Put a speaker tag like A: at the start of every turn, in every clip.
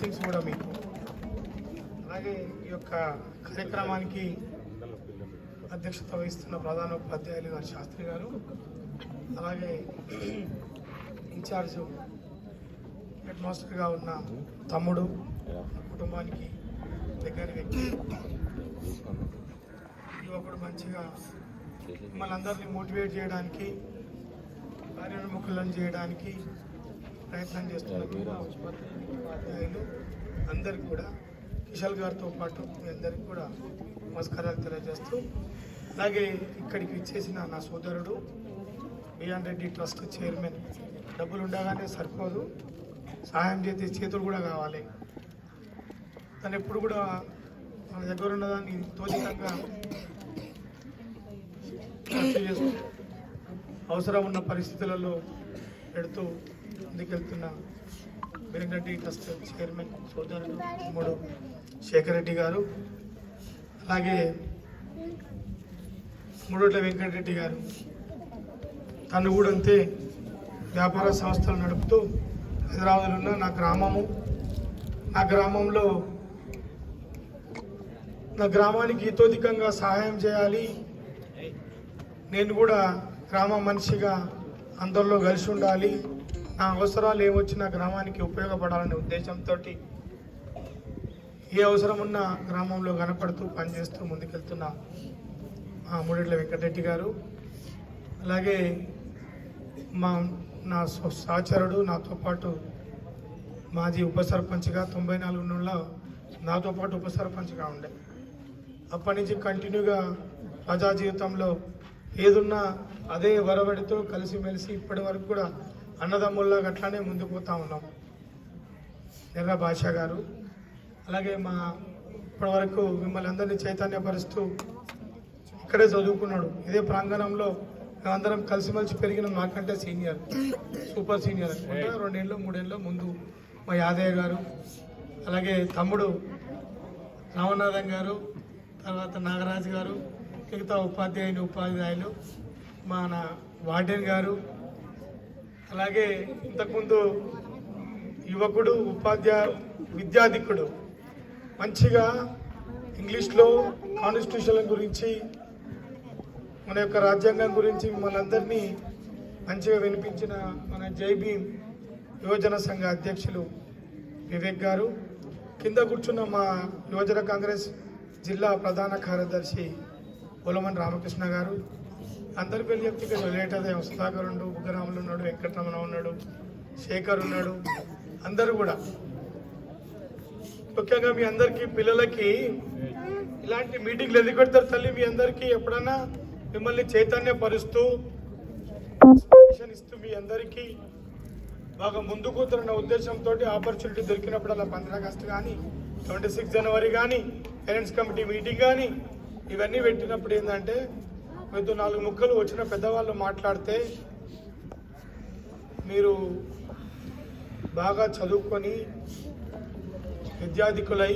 A: Blessings కూడా మీకు. అలాగే ఈ యొక్క కార్యక్రమానికి అధ్యక్షత వహిస్తున్న ప్రధాన ఉపాధ్యాయులు గారు శాస్త్రి గారు అలాగే ఇన్ఛార్జ్ హెడ్ మాస్టర్గా ఉన్న తమ్ముడు కుటుంబానికి దగ్గర వ్యక్తి. యువకుడు మంచిగా మనందరినీ మోటివేట్ చేయడానికి కార్యోన్ముఖులను చేయడానికి ప్రయత్నం చేస్తున్న ఉపాధ్యాయులు అందరికి కూడా కిషల్ గారితో పాటు మీ అందరికి కూడా నమస్కారాలు తెలియజేస్తూ అలాగే ఇక్కడికి ఇచ్చేసిన నా సోదరుడు బిఆన్ రెడ్డి ట్రస్ట్ చైర్మన్. డబ్బులు ఉండగానే సరిపోదు. సహాయం చేసే చేతులు కూడా కావాలి. తను ఎప్పుడు కూడా మన దగ్గర ఉన్నదాన్ని తోచితంగా ఖర్చు చేస్తూ అవసరం ఉన్న పరిస్థితులలో పెడుతూ ముందుకెళ్తున్న బెరంగడ్డి ట్రస్ట్ చైర్మన్ సోదరుడు తమ్ముడు శేఖర్ రెడ్డి గారు అలాగే మూడోట్ల వెంకటరెడ్డి గారు. తను కూడా అంతే వ్యాపార సంస్థలు నడుపుతూ హైదరాబాద్లో ఉన్న నా గ్రామము. నా గ్రామంలో నా గ్రామానికి హితోధికంగా సహాయం చేయాలి. నేను కూడా గ్రామ మనిషిగా అందరిలో కలిసి ఉండాలి. నా అవసరాలు ఏమొచ్చినా గ్రామానికి ఉపయోగపడాలనే ఉద్దేశంతో ఏ అవసరం ఉన్నా గ్రామంలో కనపడుతూ పనిచేస్తూ ముందుకెళ్తున్న మా మూడేట్ల వెంకటరెడ్డి గారు. అలాగే మా నా సహచరుడు నాతో పాటు మాజీ ఉప సర్పంచ్గా తొంభై నాలుగు నెలల నాతో పాటు ఉప సర్పంచ్గా ఉండే. అప్పటి నుంచి కంటిన్యూగా ప్రజా జీవితంలో ఏదున్నా అదే వరవడితో కలిసిమెలిసి ఇప్పటి వరకు కూడా అన్నదమ్ముల్లా అట్లానే ముందుకు పోతా ఉన్నాం. ఎర్ర భాష గారు. అలాగే మా ఇప్పటి వరకు మిమ్మల్ని అందరినీ చైతన్యపరుస్తూ ఇక్కడే చదువుకున్నాడు. ఇదే ప్రాంగణంలో మేమందరం కలిసిమెలిసి పెరిగిన నాకంటే సీనియర్ సూపర్ సీనియర్ అనుకుంటా. రెండేళ్ళు మూడేళ్ళు ముందు మా యాదయ్య గారు అలాగే తమ్ముడు రామనాథం గారు తర్వాత నాగరాజు గారు మిగతా ఉపాధ్యాయుని ఉపాధ్యాయులు మన వార్డెన్ గారు అలాగే ఇంతకుముందు యువకుడు ఉపాధ్యాయ విద్యాధికుడు. మంచిగా ఇంగ్లీష్లో కాన్స్టిట్యూషన్ గురించి మన యొక్క రాజ్యాంగం గురించి మనందరినీ మంచిగా వినిపించిన మన జైభీం యువజన సంఘ అధ్యక్షులు వివేక్ గారు. కింద కూర్చున్న మా యువజన కాంగ్రెస్ జిల్లా ప్రధాన కార్యదర్శి పొలమన్ రామకృష్ణ గారు. అందరి పేర్లు చెప్తే ఇక్కడ లేట్ అదే. సుధాకర్ ఉండు ఉగ్రరాములు ఉన్నాడు వెంకటరమణ ఉన్నాడు శేఖర్ ఉన్నాడు అందరూ కూడా. ముఖ్యంగా మీ అందరికీ పిల్లలకి ఇలాంటి మీటింగ్లు ఎందుకు పెడతారు తల్లి? మీ అందరికీ ఎప్పుడన్నా మిమ్మల్ని చైతన్యపరుస్తూ ఇస్తూ మీ అందరికీ బాగా ముందుకు పోతున్న ఉద్దేశంతో ఆపర్చునిటీ దొరికినప్పుడల్లా పంద్ర ఆగస్టు కానీ ట్వంటీ సిక్స్ జనవరి కానీ పేరెంట్స్ కమిటీ మీటింగ్ కానీ ఇవన్నీ పెట్టినప్పుడు ఏంటంటే మీతో నాలుగు ముక్కలు వచ్చిన పెద్దవాళ్ళు మాట్లాడితే మీరు బాగా చదువుకొని విద్యాధికులై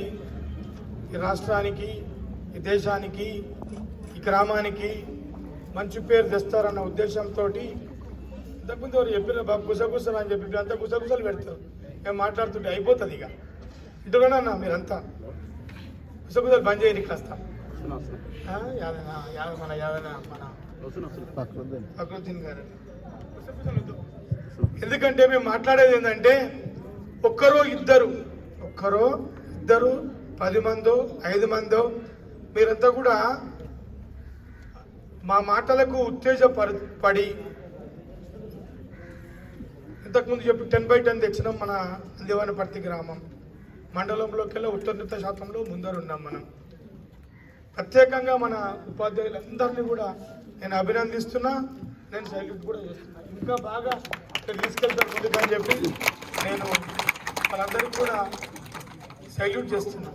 A: ఈ రాష్ట్రానికి ఈ దేశానికి ఈ గ్రామానికి మంచి పేరు తెస్తారన్న ఉద్దేశంతో ఇంతకుముందు ఎవరు చెప్పిన గుసగుసలు అని చెప్పి అంతా గుసగుసలు పెడతారు. మేము మాట్లాడుతుంటే అయిపోతుంది ఇక. ఇంటుగానే అన్న మీరంతా. గుసగుసలు బంద్ చేయని కాస్త. యాదన యాద- మన మన. ఎందుకంటే మేము మాట్లాడేది ఏంటంటే ఒక్కరో ఇద్దరు ఒక్కరో ఇద్దరు పది మందో ఐదు మందో మీరంతా కూడా మా మాటలకు ఉత్తేజపర పడి ఇంతకుముందు చెప్పి టెన్ బై టెన్ తెచ్చినాం మన అందివానపర్తి గ్రామం. మండలంలోకి వెళ్ళి ఉత్తర్ణిత శాతంలో ముందరున్నాం మనం. ప్రత్యేకంగా మన ఉపాధ్యాయులందరినీ కూడా నేను అభినందిస్తున్నా. నేను సైల్యూట్ కూడా చేస్తున్నా ఇంకా బాగా ఇక్కడ తీసుకెళ్తాను ముందుకని చెప్పి నేను వాళ్ళందరికీ కూడా సైల్యూట్ చేస్తున్నా.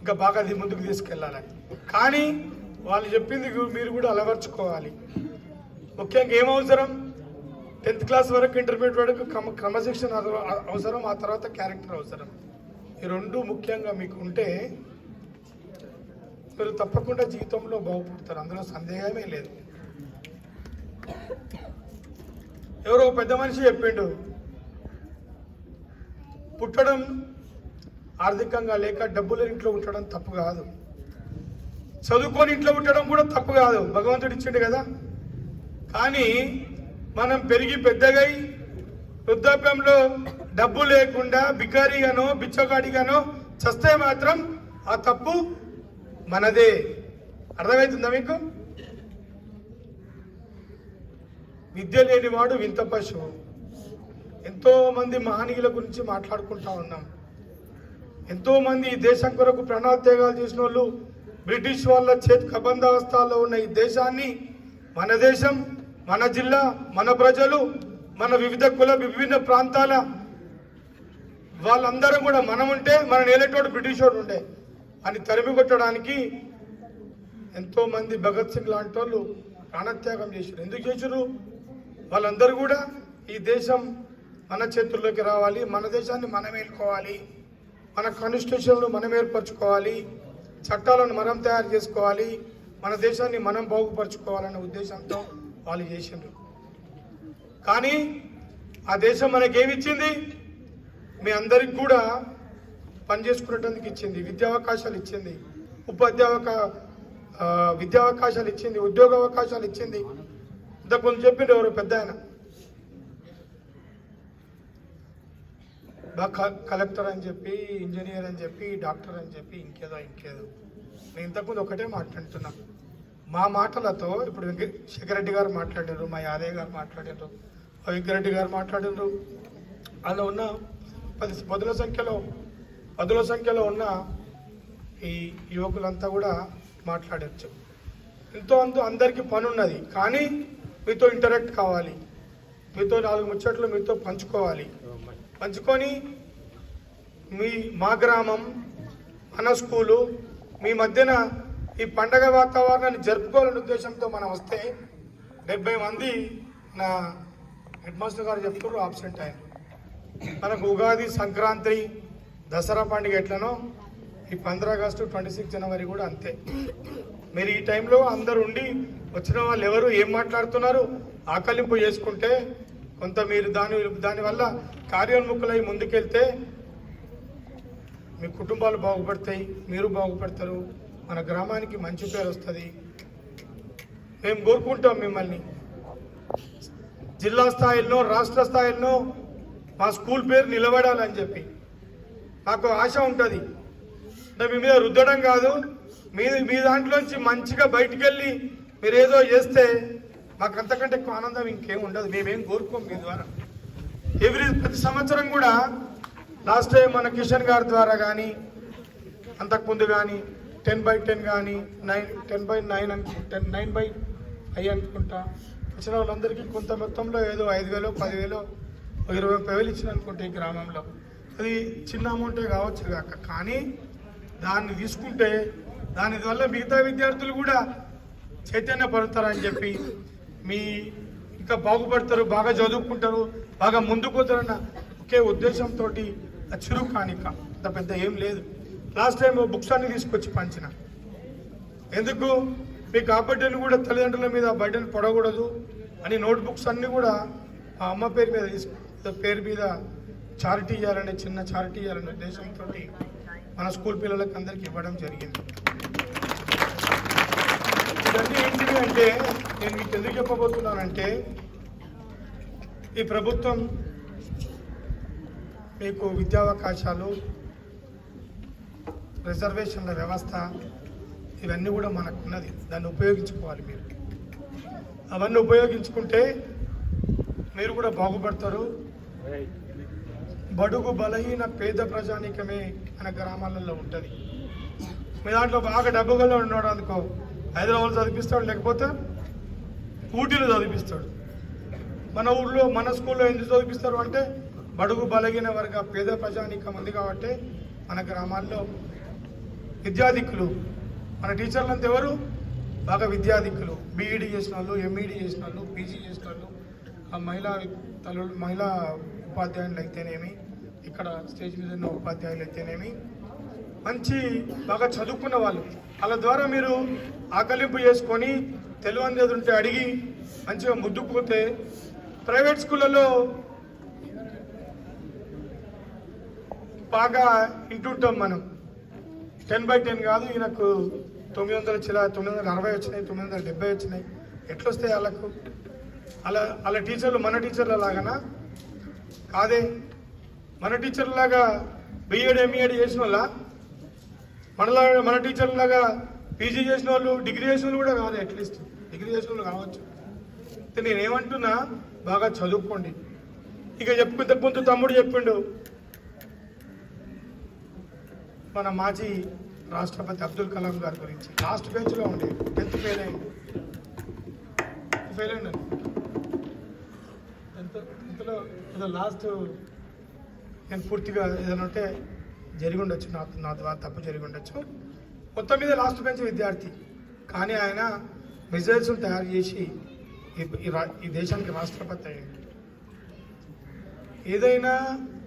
A: ఇంకా బాగా అది ముందుకు తీసుకెళ్ళాలని. కానీ వాళ్ళు చెప్పింది మీరు కూడా అలవర్చుకోవాలి. ముఖ్యంగా ఏం అవసరం? టెన్త్ క్లాస్ వరకు ఇంటర్మీడియట్ వరకు క్రమ క్రమశిక్షణ అవసరం ఆ తర్వాత క్యారెక్టర్ అవసరం. ఈ రెండు ముఖ్యంగా మీకు ఉంటే మీరు తప్పకుండా జీవితంలో బాగుపడతారు. అందులో సందేహమే లేదు. ఎవరో పెద్ద మనిషి చెప్పిండు పుట్టడం ఆర్థికంగా లేక డబ్బులు ఇంట్లో ఉండడం తప్పు కాదు. చదువుకొని ఇంట్లో ఉండడం కూడా తప్పు కాదు. భగవంతుడు ఇచ్చిండు కదా. కానీ మనం పెరిగి పెద్దగై వృద్ధాప్యంలో డబ్బు లేకుండా బికారిగానో బిచ్చగాడిగానో చస్తే మాత్రం ఆ తప్పు మనదే అర్థమవుతుందా మీకు? విద్య లేనివాడు వింత పశువు. ఎంతో మంది మహనీయుల గురించి మాట్లాడుకుంటా ఉన్నాం. ఎంతో మంది ఈ దేశం కొరకు ప్రాణాలు చేసిన వాళ్ళు బ్రిటిష్ వాళ్ళ చేతి కబంధావస్థల్లో ఉన్న ఈ దేశాన్ని మన దేశం మన జిల్లా మన ప్రజలు మన వివిధ కుల విభిన్న ప్రాంతాల వాళ్ళందరం కూడా మనం ఉంటే మన నేలటోడు బ్రిటిష్ వాడు ఉండే. అని తరిమి కొట్టడానికి ఎంతో మంది భగత్ సింగ్ లాంటి వాళ్ళు ప్రాణత్యాగం చేశారు. ఎందుకు చేశారు? వాళ్ళందరూ కూడా ఈ దేశం మన చేతుల్లోకి రావాలి మన దేశాన్ని మనం ఏలుకోవాలి మన కాన్స్టిట్యూషన్లు మనం ఏర్పరచుకోవాలి చట్టాలను మనం తయారు చేసుకోవాలి మన దేశాన్ని మనం బాగుపరచుకోవాలనే ఉద్దేశంతో వాళ్ళు చేసిండ్రు. కానీ ఆ దేశం మనకేమిచ్చింది? మీ అందరికి కూడా పనిచేసుకునేటందుకు ఇచ్చింది విద్యావకాశాలు ఇచ్చింది ఉపాధ్యావక విద్యావకాశాలు ఇచ్చింది ఉద్యోగ అవకాశాలు ఇచ్చింది. ఇంతకుముందు చెప్పిండు ఎవరు పెద్ద ఆయన. బా- క- కలెక్టర్ అని చెప్పి ఇంజనీర్ అని చెప్పి డాక్టర్ అని చెప్పి ఇంకేదో ఇంకేదో. నేను ఇంతకుముందు ఒకటే మాట్లాడుతున్నా. మా మాటలతో ఇప్పుడు వెంక- గారు మాట్లాడారు మా యాదయ్య గారు మాట్లాడారు మా గారు మాట్లాడారు అందులో ఉన్న పది పదుల సంఖ్యలో పదుల సంఖ్యలో ఉన్న ఈ యువకులంతా కూడా మాట్లాడచ్చు. ఎంతో అందు అందరికీ పనున్నది. కానీ మీతో ఇంటరాక్ట్ కావాలి. మీతో నాలుగు ముచ్చట్లు మీతో పంచుకోవాలి. పంచుకొని మీ మా గ్రామం మన స్కూలు మీ మధ్యన ఈ పండగ వాతావరణాన్ని జరుపుకోవాలనే ఉద్దేశంతో మనం వస్తే డెబ్బై మంది నా హెడ్ మాస్టర్ గారు చెప్తున్నారు ఆబ్సెంట్ అయ్యారు మనకు ఉగాది సంక్రాంతి దసరా పండుగ ఎట్లనో ఈ పంద్ర ఆగస్టు ట్వంటీ సిక్స్ జనవరి కూడా అంతే. మీరు ఈ టైంలో అందరు ఉండి వచ్చిన వాళ్ళు ఎవరు ఏం మాట్లాడుతున్నారు? ఆకలింపు చేసుకుంటే కొంత మీరు దాని దానివల్ల కార్యోన్ముఖులై ముందుకెళ్తే మీ కుటుంబాలు బాగుపడతాయి మీరు బాగుపడతారు మన గ్రామానికి మంచి పేరు వస్తుంది. మేము కోరుకుంటాం మిమ్మల్ని. జిల్లా స్థాయిలో రాష్ట్ర స్థాయిలో మా స్కూల్ పేరు నిలబడాలని చెప్పి. నాకు ఆశ ఉంటుంది. మీ మీద రుద్దడం కాదు. మీ మీ దాంట్లోంచి మంచిగా బయటికి వెళ్ళి మీరు ఏదో చేస్తే మాకు అంతకంటే ఎక్కువ ఆనందం ఇంకేం ఉండదు. మేమేం కోరుకోం మీ ద్వారా. ఎవ్రీ ప్రతి సంవత్సరం కూడా లాస్ట్ టైం మన కిషన్ గారి ద్వారా కానీ అంతకుముందు కానీ టెన్ బై టెన్ కానీ నైన్ టెన్ బై నైన్ అనుకు టెన్ నైన్ బై ఫైవ్ అనుకుంటా. వచ్చిన వాళ్ళందరికీ కొంత మొత్తంలో ఏదో ఐదు వేలు పదివేలు ఒక ఇరవై ముప్పై వేలు ఇచ్చిన అనుకుంటే ఈ గ్రామంలో. అది చిన్న అమౌంటే కావచ్చు కాక. కానీ దాన్ని తీసుకుంటే దాని వల్ల మిగతా విద్యార్థులు కూడా చైతన్య పడతారని చెప్పి మీ ఇంకా బాగుపడతారు బాగా చదువుకుంటారు బాగా ముందుకుతారన్న ఒకే ఉద్దేశంతో చిరు కానిక. అంత పెద్ద ఏం లేదు. లాస్ట్ టైం బుక్స్ అన్ని తీసుకొచ్చి పంచిన. ఎందుకు? మీ కాపాడ్యను కూడా తల్లిదండ్రుల మీద బర్డెన్ పడకూడదు అని నోట్ బుక్స్ కూడా అమ్మ పేరు మీద తీసుకు పేరు మీద చారిటీ చేయాలనే చిన్న చారిటీ చేయాలనే ఉద్దేశంతో మన స్కూల్ పిల్లలకి అందరికి ఇవ్వడం జరిగింది. ఇవన్నీ ఏంటివి అంటే నేను మీకు ఎందుకు చెప్పబోతున్నానంటే ఈ ప్రభుత్వం మీకు విద్యావకాశాలు రిజర్వేషన్ల వ్యవస్థ ఇవన్నీ కూడా మనకున్నది. దాన్ని ఉపయోగించుకోవాలి మీరు. అవన్నీ ఉపయోగించుకుంటే మీరు కూడా బాగుపడతారు. బడుగు బలహీన పేద ప్రజానికమే మన గ్రామాలలో ఉంటుంది. మీ దాంట్లో బాగా డబ్బు గల ఉన్నాడు అనుకో హైదరాబాద్ చదివిస్తాడు లేకపోతే ఊటీలో చదివిస్తాడు మన ఊళ్ళో మన స్కూల్లో ఎందుకు చదివిస్తారు అంటే బడుగు బలహీన వర్గ పేద ప్రజానికం ఉంది కాబట్టి మన గ్రామాల్లో విద్యాధికులు మన టీచర్లు అంతా ఎవరు? బాగా విద్యాధికులు. బీఈడి చేసిన వాళ్ళు ఎంఈడి చేసిన వాళ్ళు పీజీ చేసిన వాళ్ళు ఆ మహిళా తల్లు మహిళా ఉపాధ్యాయులు అయితేనేమి ఇక్కడ స్టేజ్ మీద ఉన్న ఉపాధ్యాయులు అయితేనేమి మంచి బాగా చదువుకున్న వాళ్ళు. వాళ్ళ ద్వారా మీరు ఆకలింపు చేసుకొని తెలియనిది ఉంటే అడిగి మంచిగా ముద్దుకుపోతే ప్రైవేట్ స్కూళ్ళలో బాగా ఇంటుంటాం మనం. టెన్ బై టెన్ కాదు ఈయనకు తొమ్మిది వందల చిల తొమ్మిది వందల అరవై వచ్చినాయి తొమ్మిది వందల డెబ్బై వచ్చినాయి. ఎట్లొస్తాయి వాళ్ళకు? అలా అలా టీచర్లు మన టీచర్ల లాగానా? కాదే. మన టీచర్లాగా బిఎడ్ ఎంఈఎడ్ చేసిన వాళ్ళ మనలా మన టీచర్లాగా పీజీ చేసిన వాళ్ళు డిగ్రీ చేసిన వాళ్ళు కూడా కాదు అట్లీస్ట్ డిగ్రీ చేసిన వాళ్ళు కావచ్చు. అయితే నేనేమంటున్నా బాగా చదువుకోండి. ఇక చెప్పుకుంటే ముందు తమ్ముడు చెప్పిండు. మన మాజీ రాష్ట్రపతి అబ్దుల్ కలాం గారి గురించి. లాస్ట్ బెంచ్లో ఉండే టెన్త్ ఫెయిల్ అయింది. ఫెయిల్ అయింది టెన్త్ టెన్త్లో లాస్ట్ నేను పూర్తిగా ఏదైనా ఉంటే జరిగి ఉండొచ్చు నా నా ద్వారా తప్పు జరిగి ఉండొచ్చు మొత్తం మీద లాస్ట్ బెంచ్ విద్యార్థి. కానీ ఆయన మిజైల్స్ను తయారు చేసి ఈ- దేశానికి రాష్ట్రపతి అయ్యింది ఏదైనా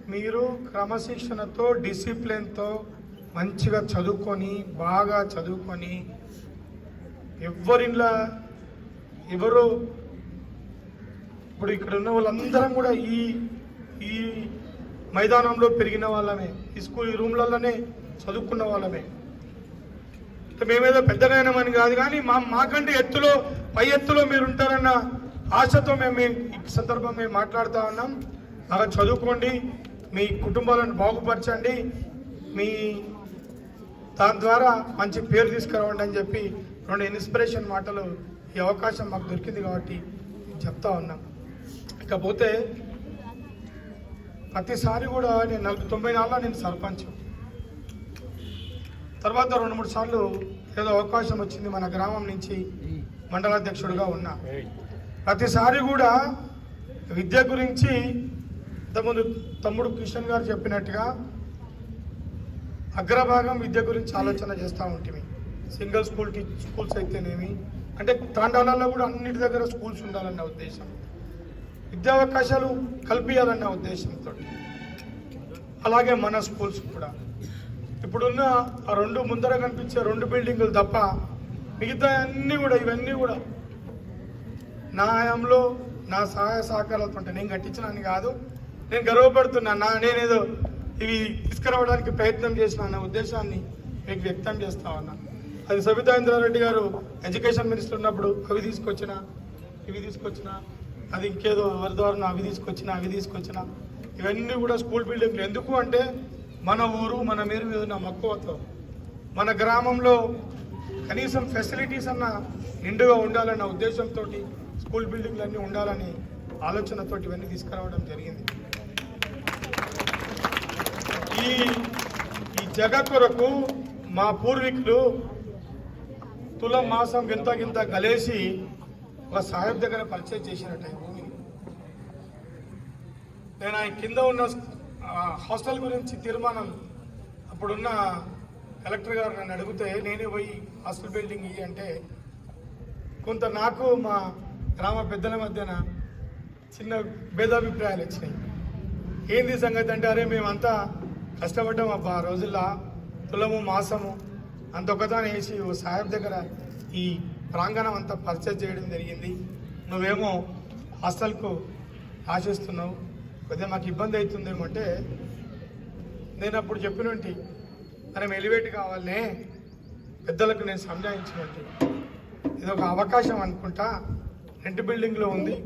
A: మీరు క్రమశిక్షణతో డిసిప్లిన్తో మంచిగా చదువుకొని బాగా చదువుకొని ఎవరిలా ఎవరు ఇప్పుడు ఇక్కడ ఉన్న వాళ్ళందరం కూడా ఈ ఈ మైదానంలో పెరిగిన వాళ్ళమే ఈ స్కూల్ ఈ రూమ్లలోనే చదువుకున్న వాళ్ళమే. అంటే మేమేదో పెద్దగానమని కాదు కానీ మా మాకంటే ఎత్తులో పై ఎత్తులో మీరు ఉంటారన్న ఆశతో మేము ఈ సందర్భం మేము మాట్లాడుతూ ఉన్నాం. బాగా చదువుకోండి మీ కుటుంబాలను బాగుపరచండి మీ దాని ద్వారా మంచి పేరు తీసుకురావండి అని చెప్పి రెండు ఇన్స్పిరేషన్ మాటలు ఈ అవకాశం మాకు దొరికింది కాబట్టి చెప్తా ఉన్నాం. ఇకపోతే ప్రతిసారి కూడా నేను నలభై తొంభై నాలుగులో నేను సర్పంచ్. తర్వాత రెండు మూడు సార్లు ఏదో అవకాశం వచ్చింది మన గ్రామం నుంచి మండలాధ్యక్షుడిగా ఉన్నా. ప్రతిసారి కూడా విద్య గురించి ఇంతకుముందు తమ్ముడు కిషన్ గారు చెప్పినట్టుగా అగ్రభాగం విద్య గురించి ఆలోచన చేస్తూ ఉంటుంది సింగిల్ స్కూల్ టీ స్కూల్స్ అయితేనేమి. అంటే తాండాలలో కూడా అన్నిటి దగ్గర స్కూల్స్ ఉండాలన్న ఉద్దేశం. విద్యావకాశాలు కల్పించాలన్న ఉద్దేశంతో. అలాగే మన స్కూల్స్ కూడా. ఇప్పుడున్న రెండు ముందర కనిపించే రెండు బిల్డింగులు తప్ప మిగతా అన్నీ కూడా ఇవన్నీ కూడా నా హయాంలో నా సహాయ సహకారాలతో ఉంటాయి నేను కట్టించినాను కాదు. నేను గర్వపడుతున్నా నా నేనేదో ఇవి తీసుకురావడానికి ప్రయత్నం చేసిన అన్న ఉద్దేశాన్ని మీకు వ్యక్తం చేస్తా ఉన్నా. అది సబితా ఇంద్రారెడ్డి గారు ఎడ్యుకేషన్ మినిస్టర్ ఉన్నప్పుడు అవి తీసుకొచ్చిన ఇవి తీసుకొచ్చిన అది ఇంకేదో ఎవరి ద్వారా అవి తీసుకొచ్చిన అవి తీసుకొచ్చిన. ఇవన్నీ కూడా స్కూల్ బిల్డింగ్లు. ఎందుకు అంటే మన ఊరు మన మీరు మీద ఉన్న మక్కువతో మన గ్రామంలో కనీసం ఫెసిలిటీస్ అన్న నిండుగా ఉండాలన్న ఉద్దేశంతో స్కూల్ బిల్డింగ్లు అన్నీ ఉండాలని ఆలోచనతో ఇవన్నీ తీసుకురావడం జరిగింది. ఈ ఈ జగ కొరకు మా పూర్వీకులు తులం మాసం గింత గింత గలేసి ఒక సాహెబ్ దగ్గర పరిచయం చేసినట్టు భూమిని నేను ఆయన కింద ఉన్న హాస్టల్ గురించి తీర్మానం అప్పుడున్న కలెక్టర్ గారు నన్ను అడిగితే నేనే పోయి హాస్టల్ బిల్డింగ్ ఇవి అంటే కొంత నాకు మా గ్రామ పెద్దల మధ్యన చిన్న భేదాభిప్రాయాలు వచ్చినాయి. ఏంది సంగతి అంటే అరే మేమంతా కష్టపడ్డాం అబ్బా ఆ రోజుల్లో తులము మాసము అంత ఒకదాని వేసి ఓ సాహెబ్ దగ్గర ఈ ప్రాంగణం అంతా పర్చేజ్ చేయడం జరిగింది. నువ్వేమో హాస్టల్కు ఆశిస్తున్నావు. కొద్దిగా మాకు ఇబ్బంది అవుతుందేమో అంటే నేను అప్పుడు చెప్పినట్టు మనం ఎలివేట్ కావాలనే పెద్దలకు నేను సంజాయించినట్టు ఇది ఒక అవకాశం అనుకుంటా. రెంట్ బిల్డింగ్లో ఉంది.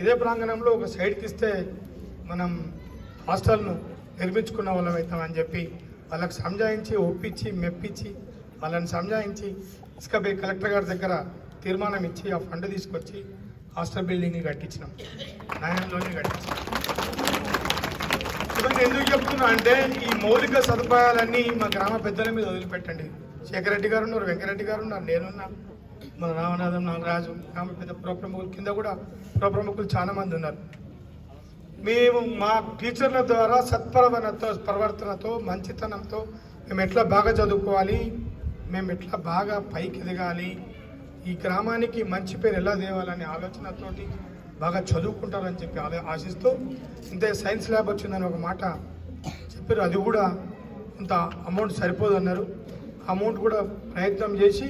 A: ఇదే ప్రాంగణంలో ఒక సైడ్కి ఇస్తే మనం హాస్టల్ను నిర్మించుకున్న వాళ్ళం అవుతామని చెప్పి వాళ్ళకి సంజాయించి ఒప్పించి మెప్పించి వాళ్ళని సంజాయించి ఇసుక కలెక్టర్ గారి దగ్గర తీర్మానం ఇచ్చి ఆ ఫండ్ తీసుకొచ్చి హాస్టల్ బిల్డింగ్ని కట్టించినాం. నయంలోనే కట్టించాం ఇవన్నీ ఎందుకు చెప్తున్నా అంటే ఈ మౌలిక సదుపాయాలన్నీ మా గ్రామ పెద్దల మీద వదిలిపెట్టండి. శేఖర్ రెడ్డి గారు ఉన్నారు వెంకరెడ్డి గారు ఉన్నారు నేనున్నా. మన రామనాథం నాగరాజు గ్రామ పెద్ద పురప్రముఖుల కింద కూడా పురప్రముఖులు చాలా మంది ఉన్నారు. మేము మా టీచర్ల ద్వారా సత్పరవనతో ప్రవర్తనతో మంచితనంతో మేము ఎట్లా బాగా చదువుకోవాలి మేము ఎట్లా బాగా పైకి ఎదగాలి? ఈ గ్రామానికి మంచి పేరు ఎలా తేవాలనే ఆలోచనతోటి బాగా చదువుకుంటారని చెప్పి ఆశిస్తూ ఇంతే సైన్స్ ల్యాబ్ వచ్చిందని ఒక మాట చెప్పారు. అది కూడా కొంత అమౌంట్ సరిపోదు అన్నారు అమౌంట్ కూడా ప్రయత్నం చేసి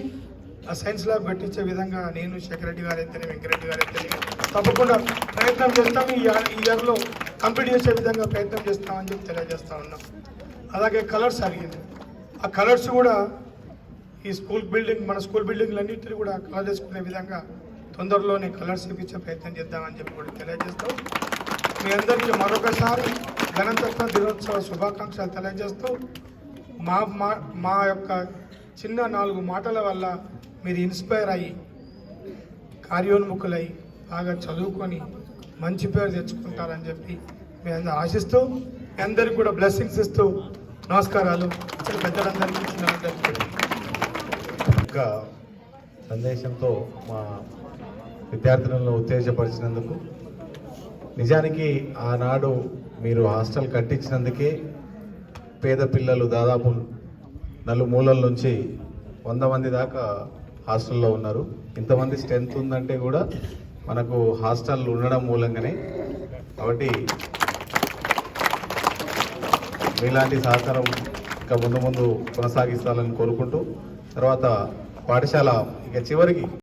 A: ఆ సైన్స్ ల్యాబ్ పెట్టించే విధంగా నేను శేఖర్ రెడ్డి గారు అయితేనే వెంకరెడ్డి గారు అయితేనే తప్పకుండా ప్రయత్నం చేస్తాం. ఈ ఈ ఇయర్లో కంప్లీట్ చేసే విధంగా ప్రయత్నం చేస్తామని చెప్పి తెలియజేస్తా ఉన్నాం. అలాగే కలర్స్ అడిగింది. ఆ కలర్స్ కూడా ఈ స్కూల్ బిల్డింగ్ మన స్కూల్ బిల్డింగ్లన్నింటినీ కూడా కలర్ విధంగా తొందరలోనే కలర్స్ ఇప్పించే ప్రయత్నం చేద్దామని చెప్పి కూడా తెలియజేస్తూ మీ అందరికీ మరొకసారి గణతంత్ర దినోత్సవ శుభాకాంక్షలు తెలియజేస్తూ మా మా మా యొక్క చిన్న నాలుగు మాటల వల్ల మీరు ఇన్స్పైర్ అయ్యి కార్యోన్ముఖులై బాగా చదువుకొని మంచి పేరు తెచ్చుకుంటారని చెప్పి మీ అందరూ ఆశిస్తూ మీ అందరికీ కూడా బ్లెస్సింగ్స్ ఇస్తూ నమస్కారాలు. పెద్దలందరికీ చిన్నలందరికీ
B: యొక్క సందేశంతో మా విద్యార్థులను ఉత్తేజపరిచినందుకు నిజానికి ఆనాడు మీరు హాస్టల్ కట్టించినందుకే పేద పిల్లలు దాదాపు నలుమూలల నుంచి వంద మంది దాకా హాస్టల్లో ఉన్నారు. ఇంతమంది స్ట్రెంత్ ఉందంటే కూడా మనకు హాస్టల్ ఉండడం మూలంగానే. కాబట్టి మీలాంటి సహకారం ఇంకా ముందు ముందు కొనసాగిస్తాలని కోరుకుంటూ తర్వాత పాఠశాల ఇక చివరికి